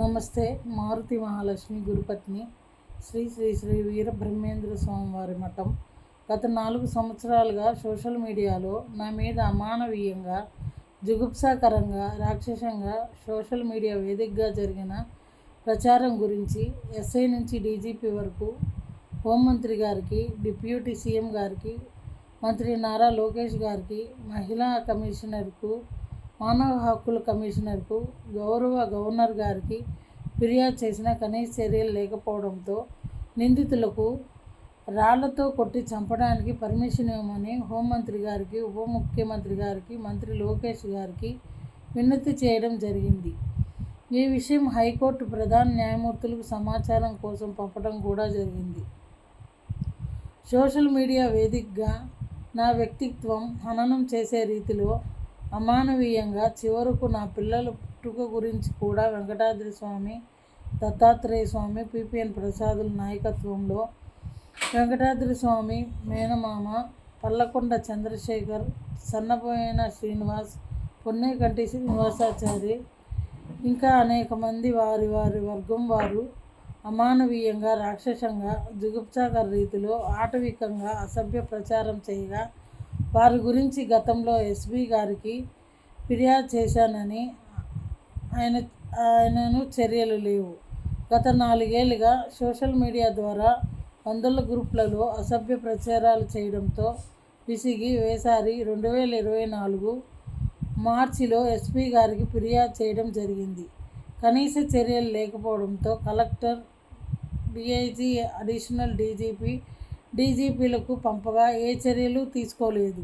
నమస్తే మారుతి మహాలక్ష్మి గురుపత్ని శ్రీ శ్రీ శ్రీ వీర బ్రహ్మేంద్ర స్వామివారి మఠం. గత నాలుగు సంవత్సరాలుగా సోషల్ మీడియాలో నా మీద అమానవీయంగా జుగుప్సాకరంగా రాక్షసంగా సోషల్ మీడియా వేదికగా జరిగిన ప్రచారం గురించి ఎస్ఐ నుంచి డీజీపీ వరకు హోంమంత్రి గారికి డిప్యూటీ సీఎం గారికి మంత్రి నారా లోకేష్ గారికి మహిళా కమిషనర్కు మానవ హక్కుల కమిషనర్కు గౌరవ గవర్నర్ గారికి ఫిర్యాదు చేసిన కనీస చర్యలు లేకపోవడంతో నిందితులకు రాళ్ళతో కొట్టి చంపడానికి పర్మిషన్ ఇవ్వమని హోంమంత్రి గారికి ఉప ముఖ్యమంత్రి గారికి మంత్రి లోకేష్ గారికి వినతి చేయడం జరిగింది. ఈ విషయం హైకోర్టు ప్రధాన న్యాయమూర్తులకు సమాచారం కోసం పంపడం కూడా జరిగింది. సోషల్ మీడియా వేదికగా నా వ్యక్తిత్వం హననం చేసే రీతిలో అమానవీయంగా చివరకు నా పిల్లల పుట్టుక గురించి కూడా వెంకటాద్రి స్వామి దత్తాత్రేయ స్వామి పిపిఎన్ ప్రసాదుల నాయకత్వంలో వెంకటాద్రి స్వామి మేనమామ పల్లకొండ చంద్రశేఖర్ సన్నపోయిన శ్రీనివాస్ పొన్నేకంటి శ్రీనివాసాచారి ఇంకా అనేక మంది వారి వారి వర్గం వారు అమానవీయంగా రాక్షసంగా జుగుప్సాగర్ రీతిలో ఆటవికంగా అసభ్య ప్రచారం చేయగా వారి గురించి గతంలో ఎస్పీ గారికి ఫిర్యాదు చేశానని ఆయన ఆయనను చర్యలు లేవు. గత నాలుగేళ్ళుగా సోషల్ మీడియా ద్వారా వందల గ్రూప్లలో అసభ్య ప్రచారాలు చేయడంతో విసిగి వేసారి రెండు వేల ఇరవై నాలుగు మార్చిలో ఎస్పీ గారికి ఫిర్యాదు చేయడం జరిగింది. కనీస చర్యలు లేకపోవడంతో కలెక్టర్ డిఐజీ అడిషనల్ డీజీపీ డీజీపీలకు పంపగా ఏ చర్యలు తీసుకోలేదు.